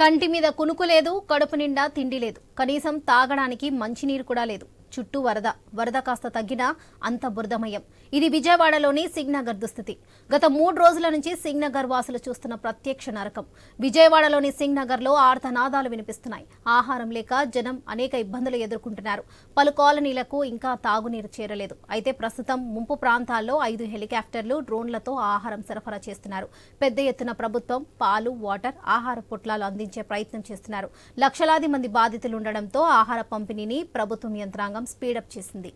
కంటి మీద కునుకు లేదు కడుపు నిండా తిండి లేదు. కనీసం తాగడానికి మంచినీరు కూడా లేదు. చుట్టూ వరద వరద కాస్త తగ్గినా అంత బురదమయం. ఇది విజయవాడలోని సింగ్నగర్ దుస్థితి. గత మూడు రోజుల నుంచి సింగ్నగర్ వాసులు చూస్తున్న ప్రత్యక్ష నరకం. విజయవాడలోని సింగ్నగర్లో ఆర్తనాదాలు వినిపిస్తున్నాయి. ఆహారం లేక జనం అనేక ఇబ్బందులు ఎదుర్కొంటున్నారు. పలు కాలనీలకు ఇంకా తాగునీరు చేరలేదు. అయితే ప్రస్తుతం ముంపు ప్రాంతాల్లో ఐదు హెలికాప్టర్లు డ్రోన్లతో ఆహారం సరఫరా చేస్తున్నారు. పెద్ద ఎత్తున ప్రభుత్వం పాలు వాటర్ ఆహార పొట్లాలు అందించే ప్రయత్నం చేస్తున్నారు. లక్షలాది మంది బాధితులు ఉండడంతో ఆహార పంపిణీని ప్రభుత్వం యంత్రాంగం స్పీడప్ చేసింది.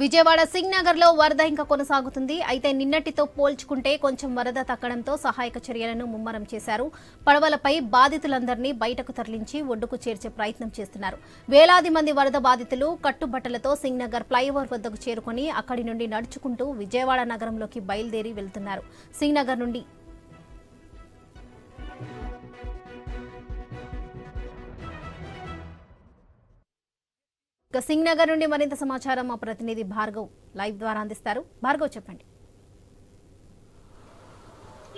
విజయవాడ సింగ్ నగర్లో వరద ఇంకా కొనసాగుతుంది. అయితే నిన్నటితో పోల్చుకుంటే కొంచెం వరద తగ్గడంతో సహాయక చర్యలను ముమ్మరం చేశారు. పడవలపై బాధితులందరినీ బయటకు తరలించి ఒడ్డుకు చేర్చే ప్రయత్నం చేస్తున్నారు. వేలాది మంది వరద బాధితులు కట్టుబట్టలతో సింగ్ నగర్ ఫ్లైఓవర్ వద్దకు చేరుకుని అక్కడి నుండి నడుచుకుంటూ విజయవాడ నగరంలోకి బయలుదేరి వెళ్తున్నారు. సింగ్ నగర్ నుండి ఇక సింగ్ నగర్ నుండి మరింత సమాచారం మా ప్రతినిధి భార్గవ్ లైవ్ ద్వారా అందిస్తారు. భార్గవ్ చెప్పండి.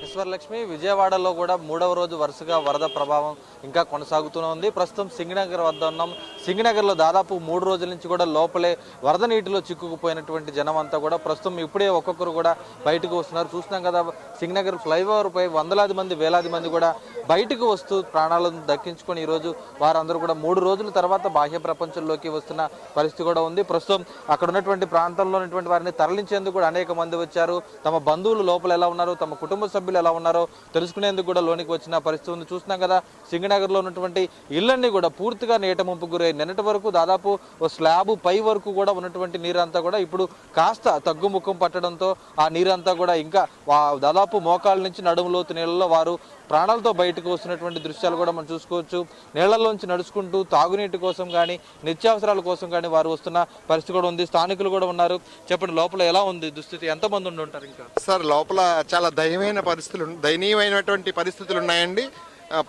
ఈశ్వరలక్ష్మి విజయవాడలో కూడా మూడవ రోజు వరుసగా వరద ప్రభావం ఇంకా కొనసాగుతూనే ఉంది. ప్రస్తుతం సింగనగర్ వద్ద ఉన్నాం. సింగనగర్లో దాదాపు మూడు రోజుల నుంచి కూడా లోపలే వరద నీటిలో చిక్కుకుపోయినటువంటి జనం అంతా కూడా ప్రస్తుతం ఇప్పుడే ఒక్కొక్కరు కూడా బయటకు వస్తున్నారు. చూస్తున్నాం కదా సింగనగర్ ఫ్లైఓవర్పై వందలాది మంది వేలాది మంది కూడా బయటకు వస్తూ ప్రాణాలను దక్కించుకొని ఈరోజు వారందరూ కూడా మూడు రోజుల తర్వాత బాహ్య ప్రపంచంలోకి వస్తున్న పరిస్థితి కూడా ఉంది. ప్రస్తుతం అక్కడ ఉన్నటువంటి ప్రాంతంలో ఉన్నటువంటి వారిని తరలించేందుకు కూడా అనేక మంది వచ్చారు. తమ బంధువులు లోపల ఎలా ఉన్నారు? తమ కుటుంబ సభ్యులు ఎలా ఉన్నారో తెలుసుకునేందుకు కూడా లోనికి వచ్చిన పరిస్థితి ఉంది. చూస్తున్నాం కదా సింగనగర్లో ఉన్నటువంటి ఇళ్ళన్నీ కూడా పూర్తిగా నీట ముంపు గురై నిన్నటి వరకు దాదాపు ఓ స్లాబ్ పై వరకు కూడా ఉన్నటువంటి నీరంతా కూడా ఇప్పుడు కాస్త తగ్గుముఖం పట్టడంతో ఆ నీరంతా కూడా ఇంకా దాదాపు మోకాళ్ళ నుంచి నడుము లోతు నీళ్ళలో వారు ప్రాణాలతో బయటకు వస్తున్నటువంటి దృశ్యాలు కూడా మనం చూసుకోవచ్చు. నీళ్ళలోంచి నడుచుకుంటూ తాగునీటి కోసం కానీ నిత్యావసరాల కోసం కానీ వారు వస్తున్న పరిస్థితి కూడా ఉంది. స్థానికులు కూడా ఉన్నారు. చెప్పండి లోపల ఎలా ఉంది దుస్థితి? ఎంతమంది ఉండి ఉంటారు ఇంకా? సార్ లోపల చాలా దయమైన పరిస్థితులు దయనీయమైనటువంటి పరిస్థితులు ఉన్నాయండి.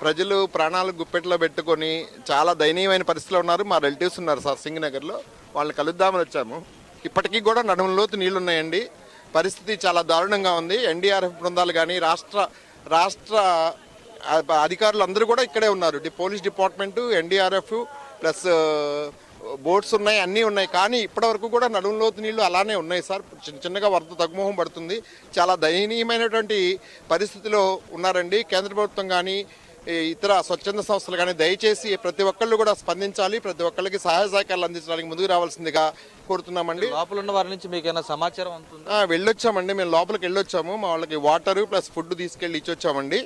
ప్రజలు ప్రాణాలు గుప్పెట్లో పెట్టుకొని చాలా దయనీయమైన పరిస్థితిలో ఉన్నారు. మా రిలేటివ్స్ ఉన్నారు సార్ సింగనగర్లో. వాళ్ళని కలుద్దామని వచ్చాము. ఇప్పటికీ కూడా నడుములోతు నీళ్ళున్నాయండి ఉన్నాయండి పరిస్థితి చాలా దారుణంగా ఉంది. ఎన్డీఆర్ఎఫ్ బృందాలు కానీ రాష్ట్ర రాష్ట్ర అధికారులు అందరూ కూడా ఇక్కడే ఉన్నారు. Police department NDRF plus boats ఉన్నాయి అన్నీ ఉన్నాయి. కానీ ఇప్పటివరకు కూడా నడుము లోతు నీళ్ళు అలానే ఉన్నాయి సార్. చిన్న చిన్నగా వరద తగ్గుముఖం పడుతుంది. చాలా దయనీయమైనటువంటి పరిస్థితిలో ఉన్నారండి. కేంద్ర ప్రభుత్వం కానీ ఇతర స్వచ్ఛంద సంస్థలు కానీ దయచేసి ప్రతి ఒక్కళ్ళు కూడా స్పందించాలి ప్రతి ఒక్కళ్ళకి సహాయ సహకారాలు అందించడానికి ముందుకు రావాల్సిందిగా కోరుతున్నామండి. లోపల ఉన్న వారి నుంచి మీకు ఏమైనా సమాచారం అందుతుందా వెళ్ళొచ్చామండి. మేము లోపలికి వెళ్ళొచ్చాము. మా వాళ్ళకి వాటర్ ప్లస్ ఫుడ్ తీసుకెళ్ళి ఇచ్చొచ్చామండి.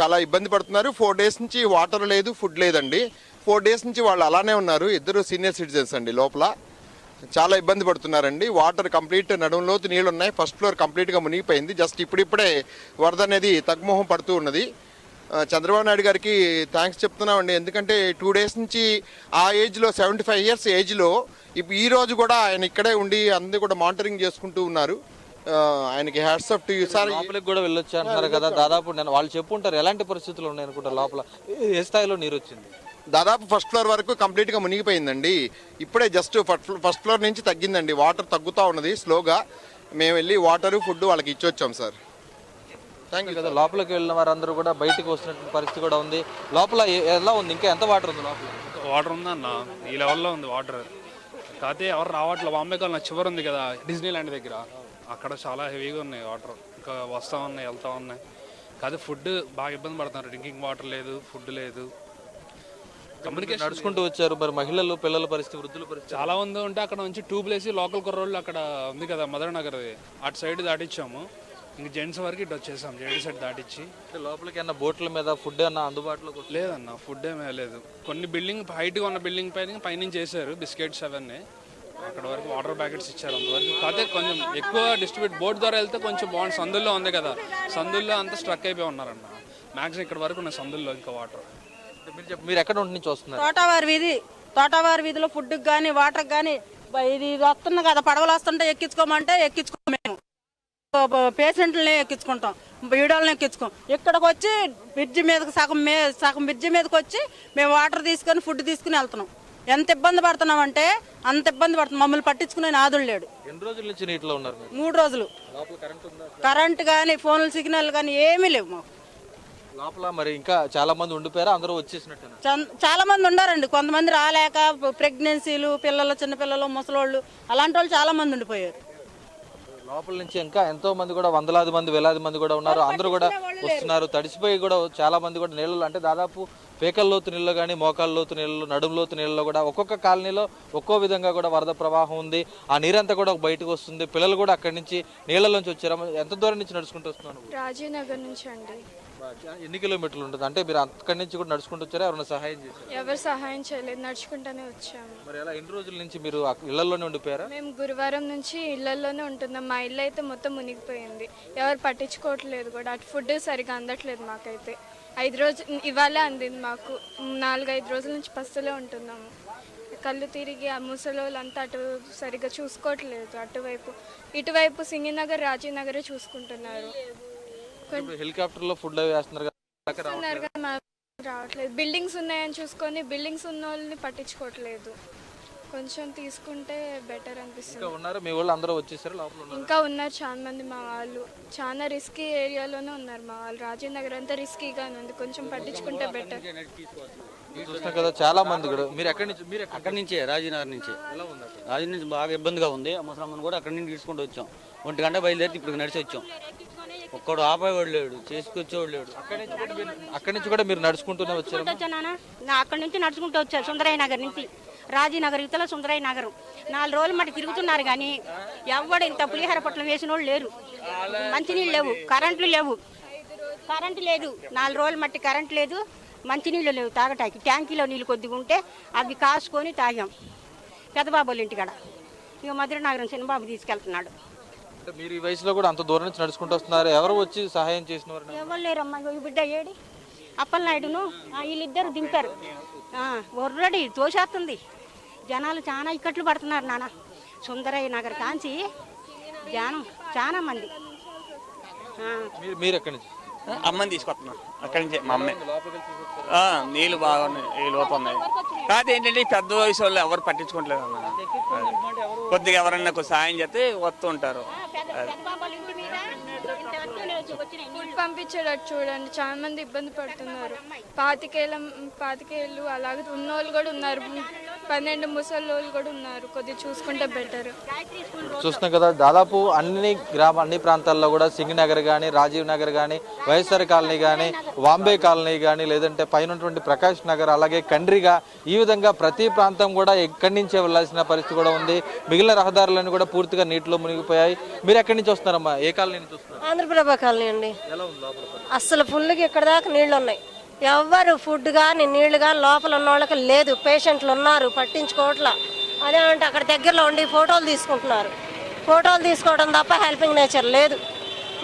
చాలా ఇబ్బంది పడుతున్నారు. ఫోర్ డేస్ నుంచి వాటర్ లేదు ఫుడ్ లేదండి. ఫోర్ డేస్ నుంచి వాళ్ళు అలానే ఉన్నారు. ఇద్దరు సీనియర్ సిటిజన్స్ అండి లోపల. చాలా ఇబ్బంది పడుతున్నారండి. వాటర్ కంప్లీట్ నడుములోతు నీళ్ళు ఉన్నాయి ఫస్ట్ ఫ్లోర్ కంప్లీట్గా మునిగిపోయింది. జస్ట్ ఇప్పుడిప్పుడే వరద అనేది తగ్గుమోహం పడుతూ ఉన్నది. చంద్రబాబు నాయుడు గారికి థ్యాంక్స్ చెప్తున్నామండి. ఎందుకంటే టూ డేస్ నుంచి ఆ ఏజ్లో సెవెంటీ ఫైవ్ ఇయర్స్ ఏజ్లో ఇప్పుడు ఈ రోజు కూడా ఆయన ఇక్కడే ఉండి అందరూ కూడా మానిటరింగ్ చేసుకుంటూ ఉన్నారు. ఆయనకి హ్యాట్స్ ఆఫ్ టు సార్ లోపలికి కూడా వెళ్ళొచ్చు అంటున్నారు కదా? దాదాపు నేను వాళ్ళు చెప్పుంటారు ఎలాంటి పరిస్థితులు ఉన్నాయి అనుకుంటా లోపల? ఏ స్థాయిలో నీరు వచ్చింది దాదాపు ఫస్ట్ ఫ్లోర్ వరకు కంప్లీట్గా మునిగిపోయిందండి. ఇప్పుడే జస్ట్ ఫస్ట్ ఫ్లోర్ నుంచి తగ్గిందండి. వాటర్ తగ్గుతూ ఉన్నది స్లోగా మేము వెళ్ళి వాటర్ ఫుడ్ వాళ్ళకి ఇచ్చొచ్చాం సార్ థ్యాంక్ యూ కదా లోపలికి వెళ్ళిన వారందరూ కూడా బయటకు వస్తున్నటువంటి పరిస్థితి కూడా ఉంది. లోపల ఎలా ఉంది? ఇంకా ఎంత వాటర్ ఉంది లోపల? వాటర్ ఉందన్న ఈ లెవెల్లో ఉంది వాటర్ కాకపోతే ఎవరు రావట్లేదు బాంబే కాలనీ చివరి ఉంది కదా డిజ్నీ ల్యాండ్ దగ్గర. అక్కడ చాలా హెవీగా ఉన్నాయి వాటర్ ఇంకా వస్తూ ఉన్నాయి వెళ్తూ ఉన్నాయి. కాకపోతే ఫుడ్ బాగా ఇబ్బంది పడుతున్నారు. డ్రింకింగ్ వాటర్ లేదు ఫుడ్ లేదు. కమ్యూనికేషన్ నడుచుకుంటూ వచ్చారు మరి మహిళలు పిల్లల పరిస్థితి వృద్ధుల పరిస్థితి? చాలా మంది ఉంటే అక్కడ నుంచి ట్యూబ్ లేసి లోకల్ కుర్రోళ్ళు అక్కడ ఉంది కదా మదర్ నగర్ది అటు సైడ్ దాటిచ్చాము. ఇంక జెంట్స్ వరకు ఇటు వచ్చేసాం జెంట్స్ సైడ్ దాటిచ్చి. లోపలికి ఏమన్నా బోట్ల మీద ఫుడ్ ఏమన్నా అందుబాటులోకి వస్తుందా? లేదన్న ఫుడ్ ఏమీ లేదు. కొన్ని బిల్డింగ్ హైట్గా ఉన్న బిల్డింగ్ పైన పైనుంచి చేశారు బిస్కెట్స్ అవన్నీ. అక్కడ వరకు వాటర్ ప్యాకెట్స్ ఇచ్చారు అంతవరకు. కాకపోతే కొంచెం ఎక్కువ డిస్ట్రిబ్యూట్ బోట్ ద్వారా వెళ్తే కొంచెం బాగుంది సందుల్లో ఉంది కదా సందుల్లో అంతా స్ట్రక్ అయిపోయి ఉన్నారన్న. మ్యాక్సిమం ఇక్కడ వరకు ఉన్న సందుల్లో ఇంకా వాటర్ మీరు చెప్ప- మీరు ఎక్కడ నుంచి వస్తున్నారు? తోటవారి వీధి తోటవారి వీధిలో ఫుడ్కి కానీ వాటర్కి కానీ ఇది వస్తుంది కదా పడవలు వస్తుంటే ఎక్కించుకోమంటే ఎక్కించుకో మేము. పేషెంట్లనే ఎక్కించుకుంటాం బీడోళ్ళని ఎక్కించుకోం ఇక్కడికి వచ్చి బ్రిడ్జి మీదకి సగం మే సగం బ్రిడ్జి మీదకి వచ్చి మేము వాటర్ తీసుకొని ఫుడ్ తీసుకుని వెళ్తున్నాం. ఎంత ఇబ్బంది పడుతున్నాం అంటే అంత ఇబ్బంది పడుతున్నాం. మమ్మల్ని పట్టించుకునే నాదుడు లేడు. ఎన్ని రోజుల నుంచి నీటిలో ఉన్నారు మీరు? మూడు రోజులు. లోపల కరెంట్ ఉందా? కరెంట్ కానీ ఫోన్ల సిగ్నల్ కానీ ఏమీ లేవు మాకు. లోపల మరి ఇంకా చాలా మంది ఉండిపోయారా? అందరూ వచ్చేసినట్టు చాలా మంది ఉండారండి. కొంతమంది రాలేక ప్రెగ్నెన్సీలు పిల్లలు చిన్నపిల్లలు ముసలోళ్ళు అలాంటి వాళ్ళు చాలా మంది ఉండిపోయారు. లోపల నుంచి ఇంకా ఎంతో మంది కూడా వందలాది మంది వేలాది మంది కూడా ఉన్నారు. అందరూ కూడా వస్తున్నారు. తడిసిపోయి కూడా చాలా మంది కూడా నీళ్ళు అంటే దాదాపు పేకల లోతు నీళ్ళు కానీ మోకాళ్ళ లోతు నీళ్ళు నడుము లోతు నీళ్ళలో కూడా ఒక్కొక్క కాలనీలో ఒక్కో విధంగా కూడా వరద ప్రవాహం ఉంది. ఆ నీరంతా కూడా బయటకు వస్తుంది. పిల్లలు కూడా అక్కడి నుంచి నీళ్ళలోంచి వచ్చారు. ఎంత దూరం నుంచి నడుచుకుంటూ వస్తున్నాను రాజీవ్ నగర్ నుంచి అండి. ఎన్ని కిలోమీటర్లు ఉంటుంది? అంటే మీరు అక్కడి నుంచి కూడా నడుచుకుంటూ వచ్చారా? ఎవరైనా సహాయం చేశారు? ఎవరు సహాయం చేయలేదు. నడుచుకుంటూనే వచ్చాము. మరి ఎలా ఎన్ని రోజుల నుంచి మీరు ఇళ్ళలోనే ఉండిపోయారా? మేము గురువారం నుంచి ఇళ్ళలోనే ఉంటున్నాం. మా ఇల్లు అయితే మొత్తం మునిగిపోయింది. ఎవరు పట్టించుకోవట్లేదు కూడా. అటు ఫుడ్ సరిగా అందట్లేదు మాకైతే. ఐదు రోజులు ఇవాళే అందింది మాకు. నాలుగు ఐదు రోజుల నుంచి పస్తులే ఉంటున్నాము. కళ్ళు తిరిగి ఆ ముసలోళ్ళంతా అటు సరిగ్గా చూసుకోవట్లేదు. అటువైపు ఇటువైపు సింగినగర్ రాజీవ్ నగరే చూసుకుంటున్నారు హెలికాప్టర్లో ఫుడ్ రావట్లేదు? బిల్డింగ్స్ ఉన్నాయని చూసుకొని బిల్డింగ్స్ ఉన్న వాళ్ళని పట్టించుకోవట్లేదు. కొంచెం తీసుకుంటే బెటర్ అనిపిస్తుంది. ఇంకా ఉన్నారు? మీ వాళ్ళు అందరూ వచ్చేసారు? లోపల ఉన్నారు? ఇంకా ఉన్నారు చాలా మంది మా వాళ్ళు. చాలా రిస్కీ ఏరియాలోనే ఉన్నారు మా వాళ్ళు. రాజీవ్ నగర్ అంతా రిస్కీగానే ఉంది. కొంచెం పట్టించుకుంటే బెటర్ చూస్తున్నాం కదా చాలా మంది కూడా. మీరు ఎక్కడి నుంచి మీరు ఎక్కడ అక్కడి నుంచే రాజీనగర్ నుంచి. రాజీ నుంచి బాగా ఇబ్బందిగా ఉంది. ఆ ముసలమ్మని కూడా అక్కడి నుంచి తీసుకుంటూ వచ్చాం. ఒంటి గంట బయలుదేరి ఇప్పుడు నడిచి వచ్చాం. ఒక్కడు ఆపేవాడు లేడు చేసుకొచ్చేవాడు లేడు. అక్కడి నుంచి కూడా మీరు నడుచుకుంటూనే వచ్చారు? వచ్చానా నా అక్కడి నుంచి నడుచుకుంటూ వచ్చారు సుందరయ్య నగర్ నుంచి. రాజీనగర్ ఇతల సుందరయ్య నగర్. నాలుగు రోజులు మట్టి తిరుగుతున్నారు కానీ ఎవడు ఇంత పులిహోర పొట్లం వేసిన వాళ్ళు లేరు. మంచినీళ్ళు లేవు కరెంట్లు లేవు. కరెంటు లేదు. నాలుగు రోజులు మట్టి కరెంట్ లేదు. మంచినీళ్ళు లేవు తాగటానికి. ట్యాంకీలో నీళ్ళు కొద్దిగా ఉంటే అవి కాసుకొని తాగాం. పెద్దబాబు వాళ్ళ ఇంటికాడ ఇక మధురనగరం చిన్నబాబు తీసుకెళ్తున్నాడు. మీరు ఈ వయసులో కూడా అంత దూరం నుంచి నడుచుకుంటూ వస్తున్నారు. ఎవరు వచ్చి సహాయం చేసిన వారు ఎవరు లేరమ్మా? ఈ బిడ్డ ఏడి? అప్పలనాయుడును వీళ్ళిద్దరు దింపారు. ఒర్రడి తోసేస్తుంది జనాలు చాలా ఇక్కట్లు పడుతున్నారు నాన్న సుందరయ్య నగర్ కాంచి జనం చాలా మంది. మీరు మీరు ఎక్కడి నుంచి? అమ్మని తీసుకొస్తున్నాం. అక్కడి నుంచే మా అమ్మే. నీళ్ళు బాగున్నాయి ఈ లోపు ఉన్నాయి. కాదు ఏంటంటే పెద్ద వయసు వాళ్ళు ఎవరు పట్టించుకోవట్లేదు అన్న. కొద్దిగా ఎవరన్నా సాయం చేస్తే వస్తూ ఉంటారు. ఫుడ్ పంపించేటట్టు చూడండి. చాలా మంది ఇబ్బంది పడుతున్నారు. పాతికేళ్ళ పాతికేళ్ళు అలాగే ఉన్నోళ్ళు కూడా ఉన్నారు. పన్నెండు ముసలోళ్ళు కూడా ఉన్నారు. కొద్దిగా చూసుకుంటే బెటర్ చూస్తున్నాం కదా దాదాపు అన్ని గ్రామ అన్ని ప్రాంతాల్లో కూడా సింగనగర్ కానీ రాజీవ్ నగర్ కానీ వైఎస్ఆర్ కాలనీ కానీ వాంబే కాలనీ కానీ లేదంటే పైన ప్రకాష్ నగర్ అలాగే కండ్రిగా ఈ విధంగా ప్రతి ప్రాంతం కూడా ఎక్కడి నుంచే వెళ్ళాల్సిన పరిస్థితి కూడా ఉంది. మిగిలిన రహదారులన్నీ కూడా పూర్తిగా నీటిలో మునిగిపోయాయి. మీరు ఎక్కడి నుంచి వస్తున్నారమ్మా? ఏ కాలనీ నుంచి వస్తున్నారు? ఆంధ్రప్రభ కాలనీ అండి. ఎలా ఉంది లోపల పరిస్థితి? అస్సలు ఫుల్గా ఇక్కడ దాకా నీళ్ళు ఉన్నాయి. ఎవ్వరు ఫుడ్ కానీ నీళ్ళు కానీ లోపల ఉన్న వాళ్ళకి లేదు. పేషెంట్లు ఉన్నారు పట్టించుకోవట్లా. అదేమంటే అక్కడ దగ్గరలో ఉండి ఫోటోలు తీసుకుంటున్నారు. ఫోటోలు తీసుకోవడం తప్ప హెల్పింగ్ నేచర్ లేదు.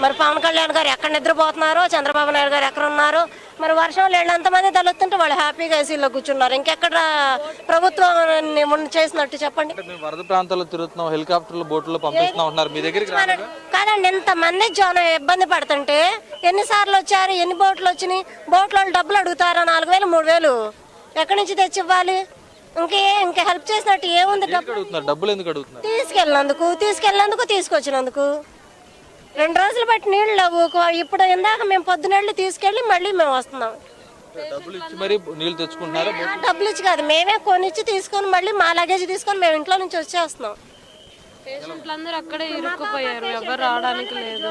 మరి పవన్ కళ్యాణ్ గారు ఎక్కడ నిద్రపోతున్నారో చంద్రబాబు నాయుడు గారు ఎక్కడ ఉన్నారో మరి వర్షంలో వెళ్ళంతమంది తలెత్తుంటే వాళ్ళు హ్యాపీగా ఏసీలో కూర్చున్నారు. ఇంకెక్కడ ప్రభుత్వం చేసినట్టు చెప్పండి. వరద ప్రాంతాల్లో తిరుగుతున్నాం హెలికాప్టర్లు బోట్లలో పంపిస్తున్నాం ఉంటున్నారు మీ దగ్గరికి రాలేదా? కాదండి ఇంతమంది జనం ఇబ్బంది పడుతుంటే ఎన్నిసార్లు వచ్చారు ఎన్ని బోట్లు వచ్చినాయి బోట్ల డబ్బులు అడుగుతారా? నాలుగు వేలు మూడు వేలు ఎక్కడి నుంచి తెచ్చి ఇవ్వాలి? ఇంకే ఇంకా హెల్ప్ చేసినట్టు ఏముంది డబ్బులు తీసుకెళ్ళినందుకు తీసుకెళ్ళినందుకు తీసుకొచ్చినందుకు. రెండు రోజులు బట్టి నీళ్ళు లేవు. ఇప్పుడు ఇందాక మేము పొద్దునెళ్ళి తీసుకెళ్ళి మళ్ళీ మేము వస్తున్నాం. డబ్బులు ఇచ్చి మరీ నీళ్ళు తెచ్చుకుంటున్నారా? ఆ డబ్బులు ఇచ్చి కాదు. మేమే కొనిచ్చి తీసుకొని మళ్ళీ మా లగేజ్ తీసుకొని మేము ఇంట్లో నుంచి వచ్చేస్తున్నాం. పేషెంట్లు అందరూ అక్కడే ఇరుక్కుపోయారు. ఎవరు రావడానికి లేదు.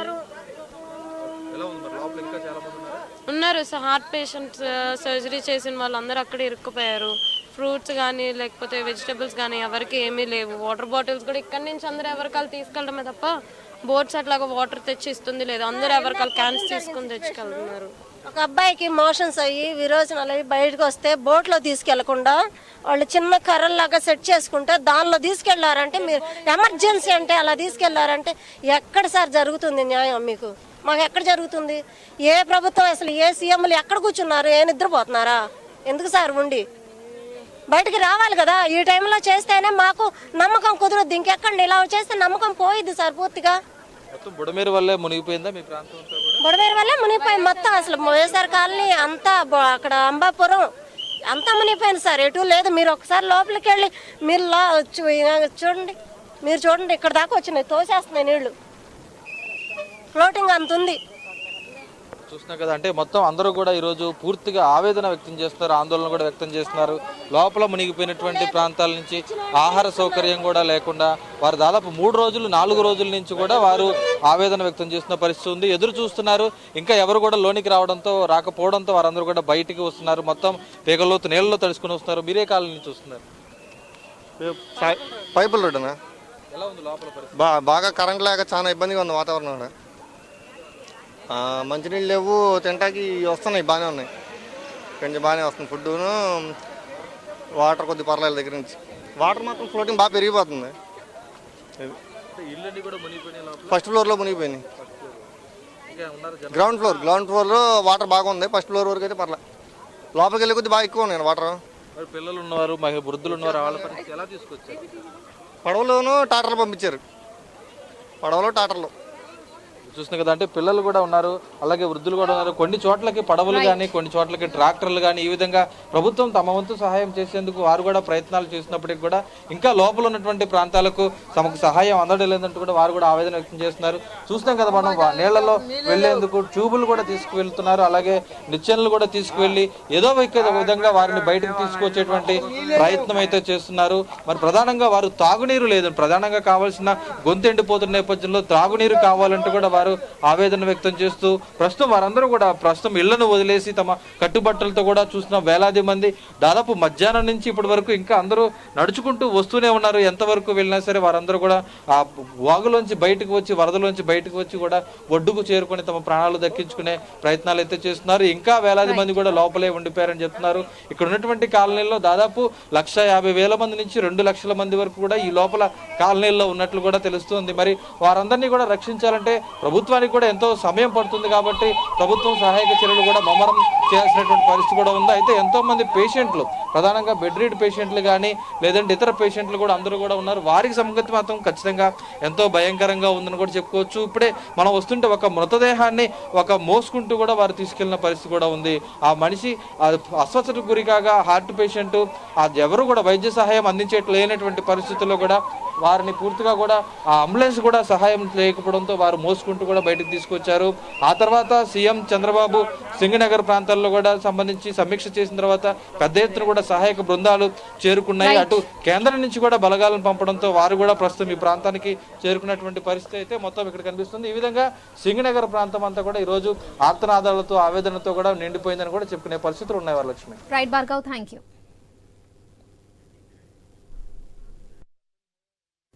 ఎలా ఉంది మరి లోపల ఇంకా చాలా మంది ఉన్నారా? ఉన్నారు. హార్ట్ పేషెంట్స్ సర్జరీ చేసిన వాళ్ళందరూ అక్కడే ఇరుక్కుపోయారు. ఫ్రూట్స్ కానీ లేకపోతే వెజిటబుల్స్ కానీ ఎవరికి ఏమీ లేవు. వాటర్ బాటిల్స్ కూడా ఇక్కడి నుంచి అందరూ ఎవరికాలు తీసుకెళ్ళడమే తప్ప బోట్స్ అట్లాగా వాటర్ తెచ్చి ఇస్తుంది లేదు అందరూ ఎవరికాలు క్యాన్స్ తీసుకుని తెచ్చుకెళ్తున్నారు? ఒక అబ్బాయికి మోషన్స్ అయ్యి విరోచనాలు అయ్యి బయటకు వస్తే బోట్లో తీసుకెళ్ళకుండా వాళ్ళు చిన్న కర్రల్లాగా సెట్ చేసుకుంటే దానిలో తీసుకెళ్ళారంటే మీరు ఎమర్జెన్సీ అంటే అలా తీసుకెళ్ళారంటే ఎక్కడ సార్ జరుగుతుంది న్యాయం మీకు? మాకు ఎక్కడ జరుగుతుంది? ఏ ప్రభుత్వం అసలు ఏ సీఎంలు ఎక్కడ కూర్చున్నారు? ఏ నిద్రపోతున్నారా? ఎందుకు సార్ ఉండి? బయటికి రావాలి కదా. ఈ టైంలో చేస్తేనే మాకు నమ్మకం కుదరద్దు ఇంకెక్కడ ఇలా చేస్తే నమ్మకం పోయిద్ది సార్ పూర్తిగా. బుడమేరు వల్లే మునిగిపోయిందా మీ ప్రాంతం బుడమేరు వల్ల మునిగిపోయింది మొత్తం అసలు. వైఎస్ఆర్ కాలనీ అంతా అక్కడ అంబాపురం అంతా మునిగిపోయింది సార్. ఎటు లేదు. మీరు ఒకసారి లోపలికి వెళ్ళి మీరు చూడండి. మీరు చూడండి. ఇక్కడ దాకా వచ్చినాయి. తోసేస్తున్నాయి నీళ్ళు. ఫ్లోటింగ్ అంత ఉంది. చూస్తున్నాం కదా అంటే మొత్తం అందరూ కూడా ఈరోజు పూర్తిగా ఆవేదన వ్యక్తం చేస్తున్నారు ఆందోళన కూడా వ్యక్తం చేస్తున్నారు. లోపల మునిగిపోయినటువంటి ప్రాంతాల నుంచి ఆహార సౌకర్యం కూడా లేకుండా వారు దాదాపు మూడు రోజులు నాలుగు రోజుల నుంచి కూడా వారు ఆవేదన వ్యక్తం చేస్తున్న పరిస్థితి ఉంది. ఎదురు చూస్తున్నారు ఇంకా ఎవరు కూడా లోనికి రావడంతో రాకపోవడంతో వారందరూ కూడా బయటికి వస్తున్నారు. మొత్తం పేగలోతు నీళ్ళలో తడుచుకుని వస్తున్నారు. మీరే కాలం నుంచి వస్తున్నారు పైపుల రోడ్డునా? ఎలా ఉంది లోపల బాగా కరెంట్ లేక చాలా ఇబ్బందిగా ఉంది వాతావరణం మంచినీళ్ళు లేవు తింటాకి వస్తున్నాయి బాగానే ఉన్నాయి. కొంచెం బాగానే వస్తుంది ఫుడ్ను వాటర్ కొద్ది పర్లేదు దగ్గర నుంచి. వాటర్ మాత్రం ఫ్లోటింగ్ బాగా పెరిగిపోతుంది. ఫస్ట్ ఫ్లోర్లో మునిగిపోయినాయి. గ్రౌండ్ ఫ్లోర్ గ్రౌండ్ ఫ్లోర్లో వాటర్ బాగుంది ఫస్ట్ ఫ్లోర్ వరకు అయితే పర్లేదు లోపలికి వెళ్ళే కొద్ది బాగా ఎక్కువ ఉన్నాయి వాటర్. పిల్లలు ఉన్నవారు వృద్ధులు ఉన్నవారు వాళ్ళ పరిస్థితి ఎలా తీసుకొచ్చారు? పడవలోనూ టాటర్లు పంపించారు. పడవలో టాటర్లు. చూస్తున్నాం కదా అంటే పిల్లలు కూడా ఉన్నారు అలాగే వృద్ధులు కూడా ఉన్నారు. కొన్ని చోట్లకి పడవలు కానీ కొన్ని చోట్లకి ట్రాక్టర్లు కానీ ఈ విధంగా ప్రభుత్వం తమ వంతు సహాయం చేసేందుకు వారు కూడా ప్రయత్నాలు చేసినప్పటికీ కూడా ఇంకా లోపల ఉన్నటువంటి ప్రాంతాలకు తమకు సహాయం అందడం లేదంటూ కూడా వారు కూడా ఆవేదన వ్యక్తం చేస్తున్నారు. చూస్తున్నాం కదా మనం నీళ్ళలో వెళ్ళేందుకు ట్యూబులు కూడా తీసుకువెళ్తున్నారు అలాగే నిచ్చెనలు కూడా తీసుకువెళ్ళి ఏదో విధంగా వారిని బయటకు తీసుకొచ్చేటువంటి ప్రయత్నం అయితే చేస్తున్నారు. మరి ప్రధానంగా వారు తాగునీరు లేదు ప్రధానంగా కావాల్సిన గొంతు ఎండిపోతున్న నేపథ్యంలో త్రాగునీరు కావాలంటే కూడా వారు ఆవేదన వ్యక్తం చేస్తూ ప్రస్తుతం వారందరూ కూడా ప్రస్తుతం ఇళ్ళను వదిలేసి తమ కట్టుబట్టలతో కూడా చూసిన వేలాది మంది దాదాపు మధ్యాహ్నం నుంచి ఇప్పటి వరకు ఇంకా అందరూ నడుచుకుంటూ వస్తూనే ఉన్నారు. ఎంతవరకు వెళ్ళినా సరే వారందరూ కూడా ఆ వాగులోంచి బయటకు వచ్చి వరదలోంచి బయటకు వచ్చి కూడా ఒడ్డుకు చేరుకొని తమ ప్రాణాలు దక్కించుకునే ప్రయత్నాలు అయితే చేస్తున్నారు. ఇంకా వేలాది మంది కూడా లోపలే ఉండిపోయారని చెప్తున్నారు. ఇక్కడ ఉన్నటువంటి కాలనీల్లో దాదాపు లక్ష యాభై వేల మంది నుంచి రెండు లక్షల మంది వరకు కూడా ఈ లోపల కాలనీల్లో ఉన్నట్లు కూడా తెలుస్తుంది. మరి వారందరినీ కూడా రక్షించాలంటే ప్రభుత్వానికి కూడా ఎంతో సమయం పడుతుంది కాబట్టి ప్రభుత్వం సహాయక చర్యలు కూడా ముమ్మరం చేయాల్సినటువంటి పరిస్థితి కూడా ఉంది. అయితే ఎంతోమంది పేషెంట్లు ప్రధానంగా బెడ్ రీడ్ పేషెంట్లు కానీ లేదంటే ఇతర పేషెంట్లు కూడా అందరూ కూడా ఉన్నారు. వారికి సంగతి మాత్రం ఖచ్చితంగా ఎంతో భయంకరంగా ఉందని కూడా చెప్పుకోవచ్చు. ఇప్పుడే మనం వస్తుంటే ఒక మృతదేహాన్ని ఒక మోసుకుంటూ కూడా వారు తీసుకెళ్ళిన పరిస్థితి కూడా ఉంది. ఆ మనిషి అస్వస్థతకు గురికాగా హార్ట్ పేషెంట్ అది ఎవరు కూడా వైద్య సహాయం అందించేట్లేనటువంటి పరిస్థితుల్లో కూడా వారిని పూర్తిగా కూడా ఆ అంబులెన్స్ కూడా సహాయం లేకపోవడంతో వారు మోసుకుంటూ కూడా బయటకు తీసుకొచ్చారు. ఆ తర్వాత సీఎం చంద్రబాబు సింగనగర్ ప్రాంతాల్లో కూడా సంబంధించి సమీక్ష చేసిన తర్వాత పెద్ద ఎత్తున కూడా సహాయక బృందాలు చేరుకున్నాయి. అటు కేంద్రం నుంచి కూడా బలగాలను పంపడంతో వారు కూడా ప్రస్తుతం ఈ ప్రాంతానికి చేరుకున్నటువంటి పరిస్థితి అయితే మొత్తం ఇక్కడ కనిపిస్తుంది. ఈ విధంగా సింగనగర్ ప్రాంతం అంతా కూడా ఈ రోజు ఆర్తనాదాలతో ఆవేదనతో కూడా నిండిపోయిందని కూడా చెప్పుకునే పరిస్థితులు ఉన్నాయి Varalakshmi. Right Bhargav thank you